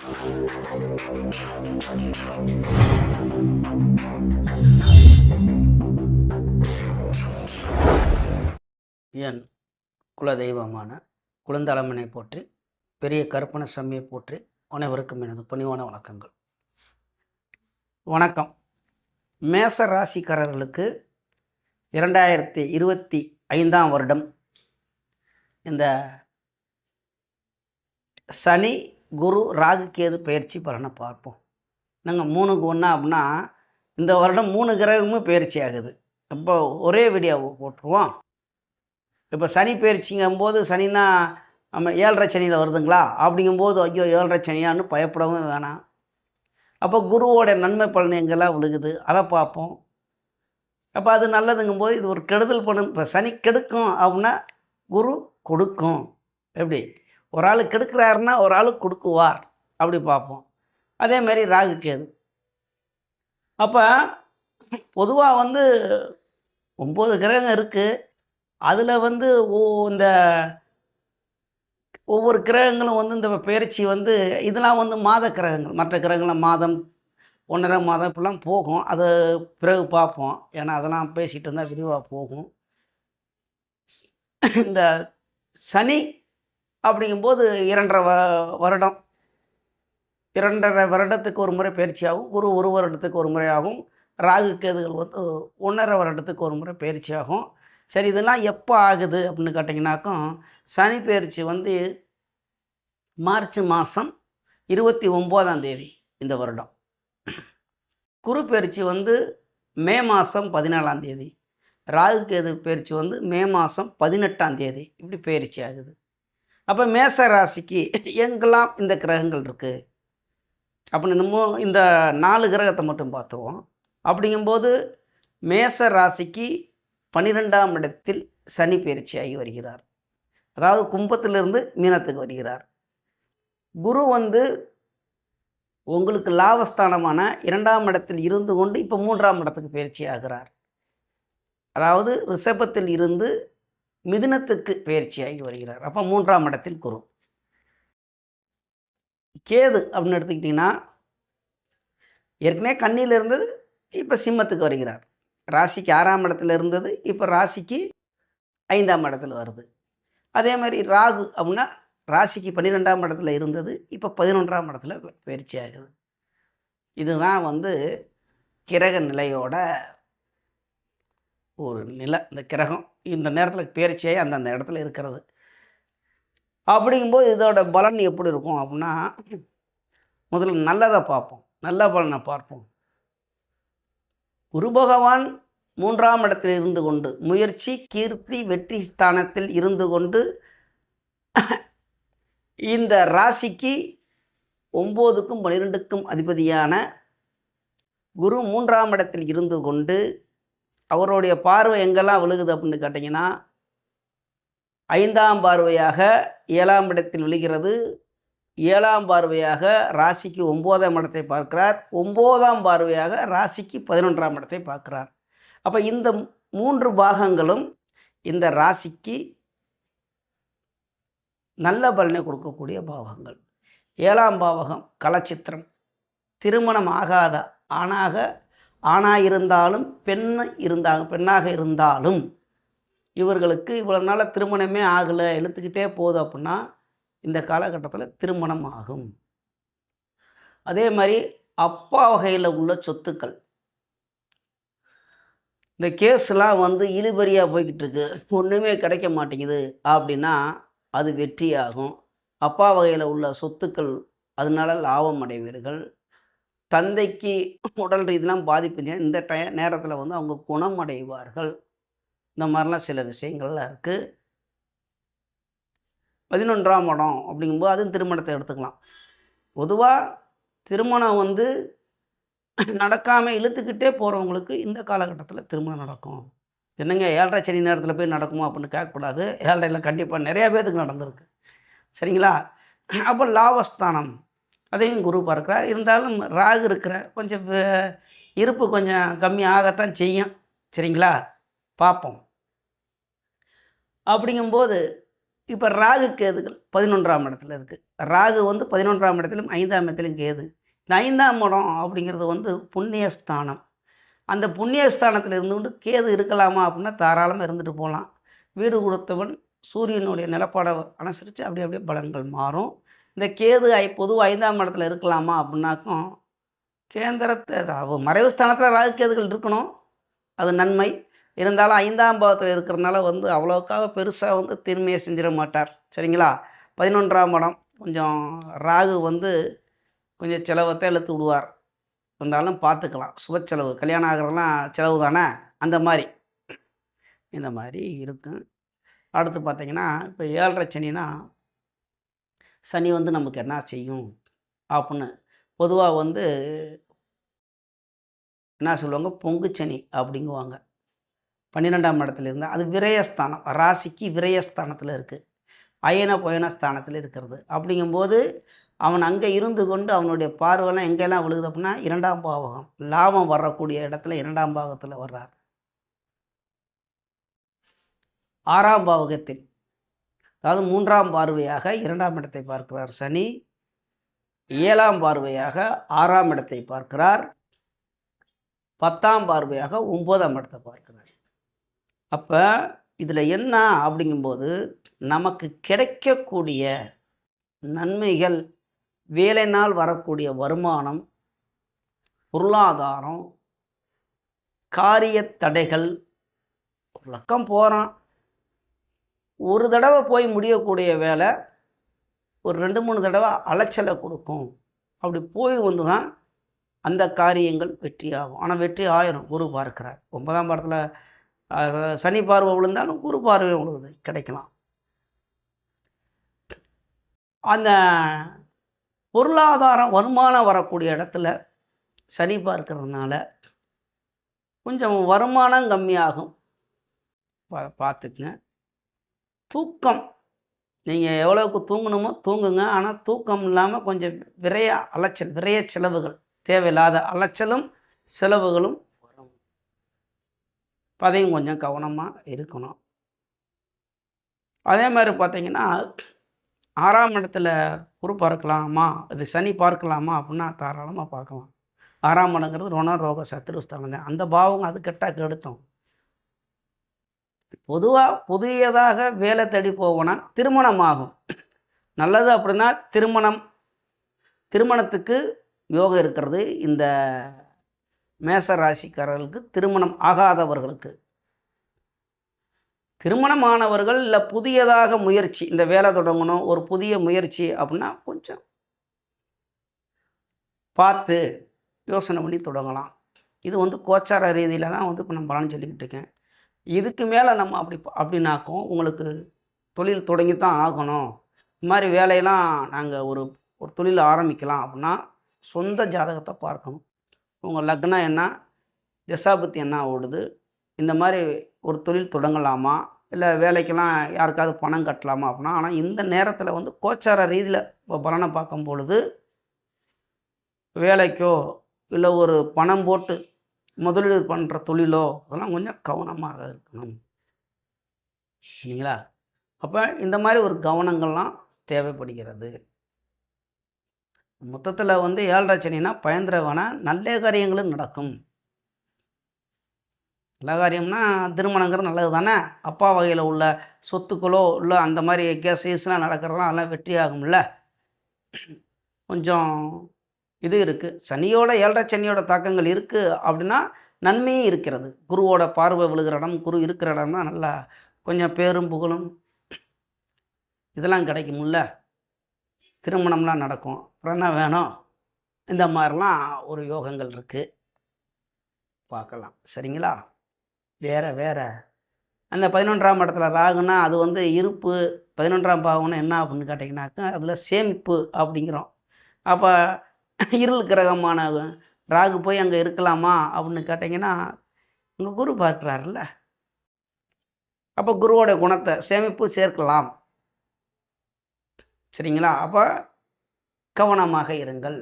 என் குலதெய்வமான குழந்தளமனை போற்றி பெரிய கற்பன சம்மியை போற்றி அனைவருக்கும் எனது பணிவான வணக்கங்கள். வணக்கம். மேச ராசிக்காரர்களுக்கு இரண்டாயிரத்தி இருபத்தி ஐந்தாம் வருடம். இந்த சனி குரு ராகு கேது பயிற்சி பலனை பார்ப்போம். நாங்கள் மூணுக்கு ஒன்றா அப்படின்னா இந்த வருடம் மூணு கிரகமும் பயிற்சி ஆகுது. அப்போ ஒரே வீடியோ போட்டுருவோம். இப்போ சனி பயிற்சிங்கும்போது சனின்னா நம்ம ஏழரை சனியில் வருதுங்களா? அப்படிங்கும்போது ஐயோ ஏழரை சனியான்னு பயப்படவும் வேணாம். அப்போ குருவோட நன்மை பலன் எங்கெல்லாம் விழுகுது? அதை பார்ப்போம். அப்போ அது நல்லதுங்கும்போது இது ஒரு கெடுதல் பண்ணும். இப்போ சனி கெடுக்கும் அப்படின்னா குரு கொடுக்கும். எப்படி? ஒரு ஆள் கெடுக்கிறாருன்னா ஒரு ஆள் கொடுக்குவார். அப்படி பார்ப்போம். அதே மாதிரி ராகு கேது. அப்போ பொதுவாக வந்து ஒம்பது கிரகம் இருக்குது அதில் வந்து இந்த ஒவ்வொரு கிரகங்களும் வந்து இந்த பயிற்சி வந்து இதெல்லாம் வந்து மாத கிரகங்கள். மற்ற கிரகங்கள்லாம் மாதம் ஒன்றரை மாதம் இப்படிலாம் போகும். அதை பிறகு பார்ப்போம். ஏன்னா அதெல்லாம் பேசிகிட்டு இருந்தால் விரிவாக போகும். இந்த சனி அப்படிங்கும்போது இரண்டரை வ வருடம். இரண்டரை வருடத்துக்கு ஒரு முறை பயிற்சியாகும் குரு ஒரு வருடத்துக்கு ஒரு முறையாகும் ராகு கேதுகள் வந்து ஒன்றரை வருடத்துக்கு ஒரு முறை பயிற்சி ஆகும். சரி இதெல்லாம் எப்போ ஆகுது அப்படின்னு கேட்டிங்கனாக்கும் சனி பயிற்சி வந்து மார்ச் மாதம் இருபத்தி ஒம்போதாம் தேதி இந்த வருடம். குரு பயிற்சி வந்து மே மாதம் பதினேழாம் தேதி. ராகு கேது பயிற்சி வந்து மே மாதம் பதினெட்டாம் தேதி. இப்படி பயிற்சி ஆகுது. அப்போ மேச ராசிக்கு எங்கெல்லாம் இந்த கிரகங்கள் இருக்குது அப்படின்னு நம்ம இந்த நாலு கிரகத்தை மட்டும் பார்த்துருவோம். அப்படிங்கும்போது மேச ராசிக்கு பன்னிரெண்டாம் இடத்தில் சனி பயிற்சியாகி வருகிறார். அதாவது கும்பத்திலிருந்து மீனத்துக்கு வருகிறார். குரு வந்து உங்களுக்கு லாபஸ்தானமான இரண்டாம் இடத்தில் இருந்து கொண்டு இப்போ மூன்றாம் இடத்துக்கு பயிற்சி ஆகிறார். அதாவது ரிஷபத்தில் இருந்து மிதுனத்துக்கு பயிற்சியாகி வருகிறார். அப்போ மூன்றாம் இடத்தில் குரு. கேது அப்படின்னு எடுத்துக்கிட்டிங்கன்னா ஏற்கனவே கண்ணியில் இருந்தது இப்போ சிம்மத்துக்கு வருகிறார். ராசிக்கு ஆறாம் இடத்துல இருந்தது இப்போ ராசிக்கு ஐந்தாம் இடத்துல வருது. அதே மாதிரி ராகு அப்படின்னா ராசிக்கு பன்னிரெண்டாம் இடத்துல இருந்தது இப்போ பதினொன்றாம் இடத்துல பயிற்சி ஆகுது இதுதான் வந்து கிரக நிலையோட ஒரு நிலை இந்த கிரகம் இந்த நேரத்தில் பயிற்சியாகி அந்தந்த இடத்துல இருக்கிறது. அப்படிங்கும்போது இதோட பலன் எப்படி இருக்கும் அப்படின்னா முதல்ல நல்லதை பார்ப்போம். நல்ல பலனை பார்ப்போம். குரு பகவான் மூன்றாம் இடத்தில் இருந்து கொண்டு முயற்சி கீர்த்தி வெற்றி ஸ்தானத்தில் இருந்து கொண்டு இந்த ராசிக்கு ஒம்போதுக்கும் பன்னிரெண்டுக்கும் அதிபதியான குரு மூன்றாம் இடத்தில் இருந்து கொண்டு அவருடைய பார்வை எங்கெல்லாம் விழுகுது அப்படின்னு கேட்டிங்கன்னா ஐந்தாம் பார்வையாக ஏழாம் இடத்தில் விழுகிறது. ஏழாம் பார்வையாக ராசிக்கு ஒம்போதாம் இடத்தை பார்க்கிறார். ஒம்போதாம் பார்வையாக ராசிக்கு பதினொன்றாம் இடத்தை பார்க்கிறார். அப்போ இந்த மூன்று பாகங்களும் இந்த ராசிக்கு நல்ல பலனை கொடுக்கக்கூடிய பாவகங்கள் ஏழாம் பாவகம் கலச்சித்திரம். திருமணம் ஆகாத ஆணாக ஆணாக இருந்தாலும் பெண் இருந்தாங்க பெண்ணாக இருந்தாலும் இவர்களுக்கு இவ்வளோ நாள் திருமணமே ஆகலை இழுத்துக்கிட்டே போதும் அப்படின்னா இந்த காலகட்டத்தில் திருமணம் ஆகும். அதே மாதிரி அப்பா வகையில் உள்ள சொத்துக்கள். இந்த கேஸ்லாம் வந்து இழுபறியாக போய்கிட்டு இருக்கு. ஒன்றுமே கிடைக்க மாட்டேங்குது அப்படின்னா அது வெற்றியாகும். அப்பா வகையில் உள்ள சொத்துக்கள் அதனால லாபம் அடைவீர்கள். தந்தைக்கு உடல் ரீதியெலாம் பாதிப்பு இந்த டய நேரத்தில் வந்து அவங்க குணமடைவார்கள். இந்த மாதிரிலாம் சில விஷயங்கள்லாம் இருக்குது பதினொன்றாம் இடம் அப்படிங்கும்போது அதுவும் திருமணத்தை எடுத்துக்கலாம். பொதுவாக திருமணம் வந்து நடக்காமல் இழுத்துக்கிட்டே போகிறவங்களுக்கு இந்த காலகட்டத்தில் திருமணம் நடக்கும். என்னங்க ஏழரை சனி நேரத்தில் போய் நடக்குமா அப்படின்னு கேட்கக்கூடாது. ஏழரையில் கண்டிப்பாக நிறையா பேருக்கு நடந்திருக்கு. சரிங்களா? அப்போ லாபஸ்தானம். அதையும் குரு பார்க்குறார். இருந்தாலும் ராகு இருக்கிறார். கொஞ்சம் இருப்பு கொஞ்சம் கம்மி ஆகத்தான் செய்யும். சரிங்களா? பார்ப்போம். அப்படிங்கும்போது இப்போ ராகு கேதுகள் பதினொன்றாம் இடத்துல இருக்குது ராகு வந்து பதினொன்றாம் இடத்துலையும் ஐந்தாம் இடத்துலையும் கேது. இந்த ஐந்தாம் இடம் அப்படிங்கிறது வந்து புண்ணியஸ்தானம். அந்த புண்ணியஸ்தானத்தில் இருந்து கொண்டு கேது இருக்கலாமா அப்படின்னா தாராளமாக இருந்துட்டு போகலாம். வீடு கொடுத்தவன் சூரியனுடைய நிலப்பாடை அனுசரித்து அப்படியே அப்படியே பலன்கள் மாறும். இந்த கேது ஐ பொதுவாக ஐந்தாம் இடத்துல இருக்கலாமா அப்படின்னாக்கும் கேந்திரத்தை அதாவது மறைவு ஸ்தானத்தில் ராகு கேதுகள் இருக்கணும். அது நன்மை. இருந்தாலும் ஐந்தாம் பாவத்தில் இருக்கிறனால வந்து அவ்வளோக்காக பெருசாக வந்து தீன்மையை செஞ்சிட மாட்டார். சரிங்களா? பதினொன்றாம் இடம். கொஞ்சம் ராகு வந்து கொஞ்சம் செலவத்தை இழுத்து விடுவார். இருந்தாலும் பார்த்துக்கலாம். சுப செலவு. கல்யாணம் ஆகிறதெல்லாம் செலவு தானே? அந்த மாதிரி. இந்த மாதிரி இருக்கும் அடுத்து பார்த்தீங்கன்னா இப்போ ஏழரை சனினா சனி வந்து நமக்கு என்ன செய்யும்? அப்படின்னு பொதுவாக வந்து என்ன சொல்லுவாங்க? பொங்கு சனி அப்படிங்குவாங்க பன்னிரெண்டாம் இடத்துல இருந்தால் அது விரயஸ்தானம். ராசிக்கு விரயஸ்தானத்தில் இருக்குது அயன பயண ஸ்தானத்தில் இருக்கிறது. அப்படிங்கும்போது அவன் அங்கே இருந்து கொண்டு அவனுடைய பார்வைலாம் எங்கெல்லாம் விழுகுது அப்படின்னா இரண்டாம் பாவகம். லாபம் வரக்கூடிய இடத்துல இரண்டாம் பாகத்தில் வர்றார். ஆறாம் பாவகத்தில் அதாவது மூன்றாம் பார்வையாக இரண்டாம் இடத்தை பார்க்கிறார் சனி ஏழாம் பார்வையாக ஆறாம் இடத்தை பார்க்கிறார் பத்தாம் பார்வையாக ஒம்போதாம் இடத்தை பார்க்கிறார். அப்போ இதில் என்ன அப்படிங்கும்போது நமக்கு கிடைக்கக்கூடிய நன்மைகள் வேலைனால் வரக்கூடிய வருமானம் பொருளாதாரம் காரிய தடைகள் ஒரு லக்கம் போகிறான் ஒரு தடவை போய் முடியக்கூடிய வேலை ஒரு ரெண்டு மூணு தடவை அலைச்சலை கொடுக்கும். அப்படி போய் வந்து தான் அந்த காரியங்கள் வெற்றியாகும். ஆனால் வெற்றி ஆயிரும். குரு பார்க்கிறார். ஒன்பதாம் பாடத்தில் சனி பார்வை விழுந்தாலும் குரு பார்வை விழுகுது கிடைக்கலாம். அந்த பொருளாதாரம் வருமானம் வரக்கூடிய இடத்துல சனி பார்க்கறதுனால கொஞ்சம் வருமானம் கம்மியாகும். பா- பார்த்துக்குங்க. தூக்கம். நீங்கள் எவ்வளவுக்கு தூங்கணுமோ தூங்குங்க. ஆனால் தூக்கம் இல்லாமல் கொஞ்சம் விரைய அலைச்சல் விரைய செலவுகள் தேவையில்லாத அலைச்சலும் செலவுகளும் வரும். அதையும் கொஞ்சம் கவனமாக இருக்கணும். அதே மாதிரி பார்த்தீங்கன்னா ஆறாம் இடத்துல குரு பார்க்கலாமா? அது சனி பார்க்கலாமா? அப்படின்னா தாராளமாக பார்க்கலாம். ஆறாம் இடங்கிறது ருண ரோக சத்துருஸ்தானம் தான். அந்த பாவம் அது கெட்டால் கெடுத்தோம். பொதுவாக புதியதாக வேலை தேடி போவோன்னா திருமணம் ஆகும் நல்லது அப்படின்னா திருமணம் திருமணத்துக்கு யோகம் இருக்கிறது. இந்த மேச ராசிக்காரர்களுக்கு திருமணம் ஆகாதவர்களுக்கு. திருமணமானவர்கள் இல்லை புதியதாக முயற்சி இந்த வேலை தொடங்கணும் ஒரு புதிய முயற்சி அப்படின்னா கொஞ்சம் பார்த்து யோசனை பண்ணி தொடங்கலாம். இது வந்து கோச்சார ரீதியில் தான் வந்து இப்போ நான் பலன் சொல்லிக்கிட்டு இருக்கேன். இதுக்கு மேலே நம்ம அப்படி அப்படின்னாக்கும் உங்களுக்கு தொழில் தொடங்கி தான் ஆகணும். இந்த மாதிரி வேலையெல்லாம் நாங்கள் ஒரு ஒரு தொழில் ஆரம்பிக்கலாம் அப்படின்னா சொந்த ஜாதகத்தை பார்க்கணும். உங்கள் லக்னம் என்ன? தசாபத்தி என்ன ஓடுது? இந்த மாதிரி ஒரு தொழில் தொடங்கலாமா? இல்லை வேலைக்கெல்லாம் யாருக்காவது பணம் கட்டலாமா அப்படின்னா ஆனால் இந்த நேரத்தில் வந்து கோச்சார ரீதியில் இப்போ பலனை பார்க்கும் பொழுது வேலைக்கோ இல்லை ஒரு பணம் போட்டு முதலீடு பண்ணுற தொழிலோ அதெல்லாம் கொஞ்சம் கவனமாக இருக்கணும். சரிங்களா? அப்போ இந்த மாதிரி ஒரு கவனங்கள்லாம் தேவைப்படுகிறது. மொத்தத்தில் வந்து ஏழரை சனினா பயந்துரவனா நல்ல காரியங்களும் நடக்கும். நல்ல காரியம்னா திருமணங்கிறது நல்லது தானே அப்பா வகையில் உள்ள சொத்துக்களோ இல்லை அந்த மாதிரி கேசஸ்லாம் நடக்கிறதுலாம் அதெல்லாம் வெற்றி ஆகும்ல கொஞ்சம் இது இருக்குது சனியோட ஏழரை சனியோட தாக்கங்கள் இருக்குது அப்படின்னா நன்மையும் இருக்கிறது. குருவோட பார்வை விழுகிற இடம் குரு இருக்கிற இடம்னா நல்லா கொஞ்சம் பேரும் புகழும். இதெல்லாம் கிடைக்கும்ல. திருமணம்லாம் நடக்கும். அப்புறம் என்ன வேணும்? இந்த மாதிரிலாம் ஒரு யோகங்கள் இருக்குது பார்க்கலாம். சரிங்களா? வேற வேற. அந்த பதினொன்றாம் இடத்துல ராகுனா அது வந்து இருப்பு. பதினொன்றாம் பாவம்னா என்ன அப்படின்னு கேட்டிங்கனாக்கா அதில் சேமிப்பு அப்படிங்கிறோம். அப்போ இருள் கிரகமான ராகு போய் அங்கே இருக்கலாமா அப்படின்னு கேட்டிங்கன்னா உங்கள் குரு பார்க்குறாருல்ல. அப்போ குருவோட குணத்தை சேமிப்பு சேர்க்கலாம். சரிங்களா? அப்போ கவனமாக இருங்கள்.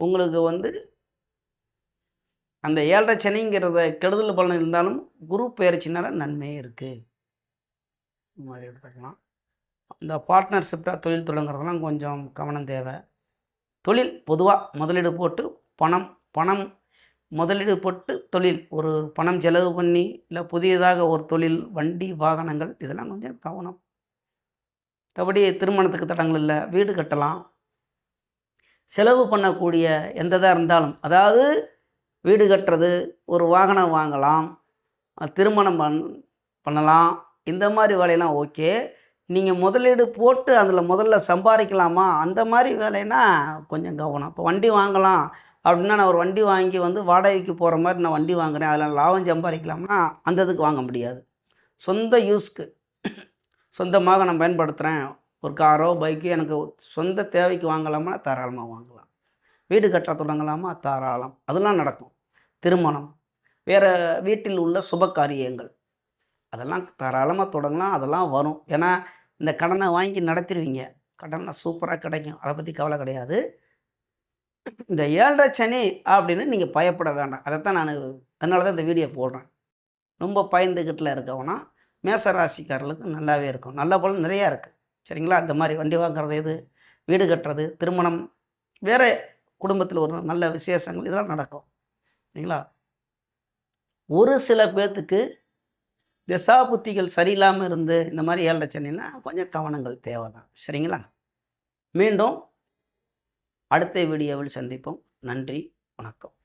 உங்களுக்கு வந்து அந்த ஏழரை சனிங்கிறத கெடுதல் பலன் இருந்தாலும் குரு பெயர்ச்சினால நன்மையே இருக்குது இந்த மாதிரி எடுத்துக்கலாம். இந்த பார்ட்னர்ஷிப்டாக தொழில் தொடங்குறதெல்லாம் கொஞ்சம் கவனம் தேவை. தொழில் பொதுவாக முதலீடு போட்டு பணம் பணம் முதலீடு போட்டு தொழில். ஒரு பணம் செலவு பண்ணி இல்லை புதியதாக ஒரு தொழில் வண்டி வாகனங்கள் இதெல்லாம் கொஞ்சம் கவனம். மற்றபடி திருமணத்துக்கு தடங்கள் இல்லை வீடு கட்டலாம். செலவு பண்ணக்கூடிய எந்ததாக இருந்தாலும் அதாவது வீடு கட்டுறது ஒரு வாகனம் வாங்கலாம் திருமணம் பண் பண்ணலாம் இந்த மாதிரி வேலையெல்லாம் ஓகே. நீங்கள் முதலீடு போட்டு அதில் முதல்ல சம்பாதிக்கலாமா? அந்த மாதிரி வேலைன்னா கொஞ்சம் கவனம். இப்போ வண்டி வாங்கலாம் அப்படின்னா நான் ஒரு வண்டி வாங்கி வந்து வாடகைக்கு போகிற மாதிரி நான் வண்டி வாங்குறேன். அதில் லாபம் சம்பாதிக்கலாம்னா அந்த இதுக்கு வாங்க முடியாது. சொந்த யூஸ்க்கு சொந்தமாக நான் பயன்படுத்துகிறேன் ஒரு காரோ பைக்கோ எனக்கு சொந்த தேவைக்கு வாங்கலாமா? தாராளமாக வாங்கலாம். வீடு கட்ட தொடங்கலாமா? தாராளம். அதெல்லாம் நடக்கும். திருமணம். வேறு வீட்டில் உள்ள சுப காரியங்கள். அதெல்லாம் தாராளமாக தொடங்கலாம். அதெல்லாம் வரும். ஏன்னா இந்த கடனை வாங்கி நடத்திடுவீங்க கடனை சூப்பராக கிடைக்கும். அதை பற்றி கவலை கிடையாது. இந்த ஏழரை சனி அப்படின்னு நீங்கள் பயப்பட வேண்டாம். அதை தான் நான் அதனால தான் இந்த வீடியோ போடுறேன். ரொம்ப பயந்துக்கிட்டில் இருக்கவனா மேச ராசிக்காரர்களுக்கு நல்லாவே இருக்கும். நல்ல பலன் நிறையா இருக்குது சரிங்களா? அந்த மாதிரி வண்டி வாங்குறது எது? வீடு கட்டுறது திருமணம் வேறு குடும்பத்தில் ஒரு நல்ல விசேஷங்கள் இதெல்லாம் நடக்கும். சரிங்களா? ஒரு சில பேர்த்துக்கு திசா புத்திகள் சரியில்லாமல் இருந்து இந்த மாதிரி ஏழரை சனின்னா கொஞ்சம் கவனங்கள் தேவை தான் சரிங்களா? மீண்டும் அடுத்த வீடியோவில் சந்திப்போம். நன்றி வணக்கம்.